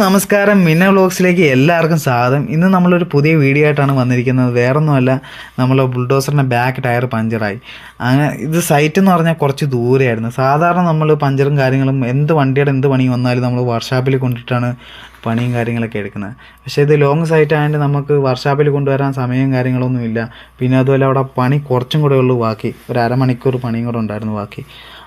നമസ്കാരം. മിന്ന വ്ളോഗ്സിലേക്ക് എല്ലാവർക്കും സ്വാഗതം. ഇന്ന് നമ്മളൊരു പുതിയ വീഡിയോ ആയിട്ടാണ് വന്നിരിക്കുന്നത്. വേറൊന്നുമല്ല നമ്മൾ ബുൾഡോസറിന്റെ ബാക്ക് ടയർ പഞ്ചറായി. അങ്ങനെ ഇത് സൈറ്റ് എന്ന് പറഞ്ഞാൽ കുറച്ച് ദൂരെയായിരുന്നു. സാധാരണ നമ്മൾ പഞ്ചറും കാര്യങ്ങളും എന്ത് വണ്ടിയുടെ എന്ത് പണി വന്നാലും നമ്മൾ വർക്ക്ഷോപ്പിൽ കൊണ്ടിട്ടാണ് പണിയും കാര്യങ്ങളൊക്കെ എടുക്കുന്നത്. പക്ഷേ ഇത് ലോങ് സൈറ്റ് ആയതുകൊണ്ട് നമുക്ക് വർക്ക്ഷോപ്പിൽ കൊണ്ടുവരാൻ സമയം കാര്യങ്ങളൊന്നും ഇല്ല. പിന്നെ അതുപോലെ അവിടെ പണി കുറച്ചും കൂടെ ഉള്ളൂ ബാക്കി. ഒരു അരമണിക്കൂർ പണിയും കൂടെ ഉണ്ടായിരുന്നു ബാക്കി.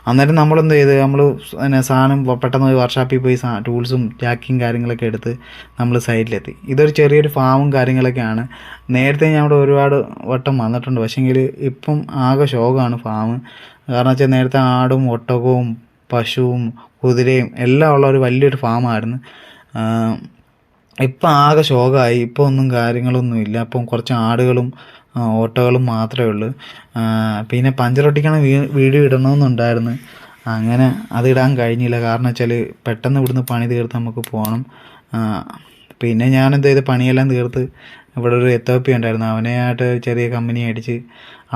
അന്നേരം നമ്മളെന്ത് ചെയ്ത്? നമ്മൾ പിന്നെ സാധനം പെട്ടെന്ന് പോയി വർക്ക്ഷോപ്പിൽ പോയി ടൂൾസും ജാക്കിങ് കാര്യങ്ങളൊക്കെ എടുത്ത് നമ്മൾ സൈറ്റിലെത്തി ഇതൊരു ചെറിയൊരു ഫാമും കാര്യങ്ങളൊക്കെയാണ്. നേരത്തെ ഞാൻ ഇവിടെ ഒരുപാട് വട്ടം വന്നിട്ടുണ്ട്. പക്ഷേങ്കിൽ ഇപ്പം ആകെ ശോകമാണ് ഫാം കാരണം വെച്ചാൽ നേരത്തെ ആടും ഒട്ടകവും പശുവും കുതിരയും എല്ലാം ഉള്ള ഒരു വലിയൊരു ഫാമായിരുന്നു ഇപ്പം ആകെ ശോകമായി ഇപ്പോൾ ഒന്നും കാര്യങ്ങളൊന്നും ഇല്ല. അപ്പം കുറച്ച് ആടുകളും ഓട്ടോകളും മാത്രമേ ഉള്ളൂ. പിന്നെ പഞ്ചറൊട്ടിക്കണ വീഡിയോ ഇടണമെന്നുണ്ടായിരുന്നു അങ്ങനെ അതിടാൻ കഴിഞ്ഞില്ല. കാരണം വെച്ചാൽ പെട്ടെന്ന് ഇവിടുന്ന് പണി തീർത്ത് നമുക്ക് പോകണം പിന്നെ ഞാനെന്ത് ചെയ്ത് പണിയെല്ലാം തീർത്ത് ഇവിടെ ഒരു എത്തോപ്പി ഉണ്ടായിരുന്നു. അവനെയായിട്ട് ചെറിയ കമ്പനി അടിച്ച്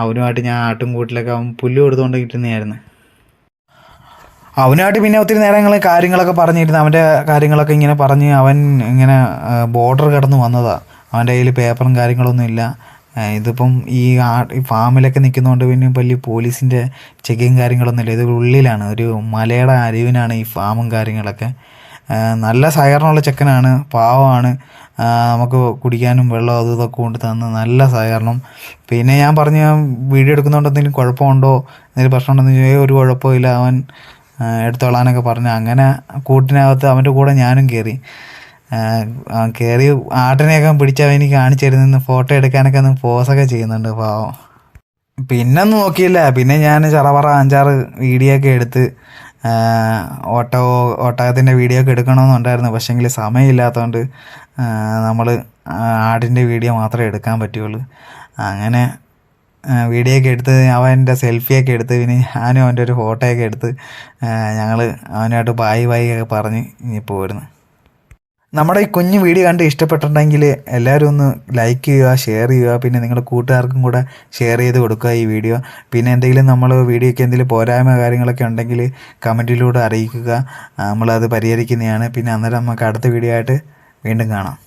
അവനുമായിട്ട് ഞാൻ ആട്ടും കൂട്ടിലൊക്കെ അവൻ പുല്ല് കൊടുത്തുകൊണ്ട് കിട്ടുന്നതായിരുന്നു അവനുമായിട്ട് പിന്നെ ഒത്തിരി നേരങ്ങൾ കാര്യങ്ങളൊക്കെ പറഞ്ഞിരുന്നു. അവന്റെ കാര്യങ്ങളൊക്കെ ഇങ്ങനെ പറഞ്ഞ് അവൻ ഇങ്ങനെ ബോർഡർ കടന്ന് വന്നതാണ് അവന്റെ കയ്യിൽ പേപ്പറും കാര്യങ്ങളൊന്നും ഇല്ല. ഇതിപ്പം ഈ ആ ഫാമിലൊക്കെ നിൽക്കുന്നതുകൊണ്ട് പിന്നെ വലിയ പോലീസിന്റെ ചെക്കിങ് കാര്യങ്ങളൊന്നും ഇല്ല. ഇത് ഉള്ളിലാണ് ഒരു മലയുടെ അരിവിനാണ് ഈ ഫാമും കാര്യങ്ങളൊക്കെ. നല്ല സഹകരണമുള്ള ചെക്കനാണ് പാവമാണ്. നമുക്ക് കുടിക്കാനും വെള്ളം അതും ഇതൊക്കെ കൊണ്ട് തന്ന് നല്ല സഹകരണം. പിന്നെ ഞാൻ പറഞ്ഞു വീഡിയോ എടുക്കുന്നതുകൊണ്ട് എന്തെങ്കിലും കുഴപ്പമുണ്ടോ എന്തെങ്കിലും പ്രശ്നമുണ്ടെന്ന് ചോദിച്ചാൽ ഒരു കുഴപ്പമില്ല അവൻ എടുത്തോളാനൊക്കെ പറഞ്ഞു അങ്ങനെ കൂട്ടിനകത്ത് അവന്റെ കൂടെ ഞാനും കയറി കയറി ആട്ടിനെയൊക്കെ പിടിച്ച് എനിക്ക് കാണിച്ചു തരുന്ന ഫോട്ടോ എടുക്കാനൊക്കെ ഒന്ന് പോസൊക്കെ ചെയ്യുന്നുണ്ട് പാവം. പിന്നെ നോക്കിയില്ല. പിന്നെ ഞാൻ ചറവറ അഞ്ചാറ് വീഡിയോ ഒക്കെ എടുത്ത് ഓട്ടോ ഒട്ടകത്തിന്റെ വീഡിയോ ഒക്കെ എടുക്കണമെന്നുണ്ടായിരുന്നു പക്ഷേങ്കിൽ സമയമില്ലാത്തതുകൊണ്ട് നമ്മൾ ആടിന്റെ വീഡിയോ മാത്രമേ എടുക്കാൻ പറ്റുള്ളൂ. അങ്ങനെ വീഡിയോ ഒക്കെ എടുത്ത് അവന്റെ സെൽഫിയൊക്കെ എടുത്ത് പിന്നെ ഞാനും അവന്റെ ഒരു ഫോട്ടോയൊക്കെ എടുത്ത് ഞങ്ങൾ അവനായിട്ട് ബായ് ബായ് ഒക്കെ പറഞ്ഞ് ഇനി പോരുന്നു. നമ്മുടെ ഈ കുഞ്ഞു വീഡിയോ കണ്ട് ഇഷ്ടപ്പെട്ടിട്ടുണ്ടെങ്കിൽ എല്ലാവരും ഒന്ന് ലൈക്ക് ചെയ്യുക ഷെയർ ചെയ്യുക. പിന്നെ നിങ്ങളുടെ കൂട്ടുകാർക്കും കൂടെ ഷെയർ ചെയ്ത് കൊടുക്കുക ഈ വീഡിയോ. പിന്നെ എന്തെങ്കിലും നമ്മൾ വീഡിയോയ്ക്ക് എന്തെങ്കിലും പോരായ്മ കാര്യങ്ങളൊക്കെ ഉണ്ടെങ്കിൽ കമന്റിലൂടെ അറിയിക്കുക. നമ്മളത് പരിഹരിക്കുന്നതാണ്. പിന്നെ അന്നേരം നമുക്ക് അടുത്ത വീഡിയോ ആയിട്ട് വീണ്ടും കാണാം.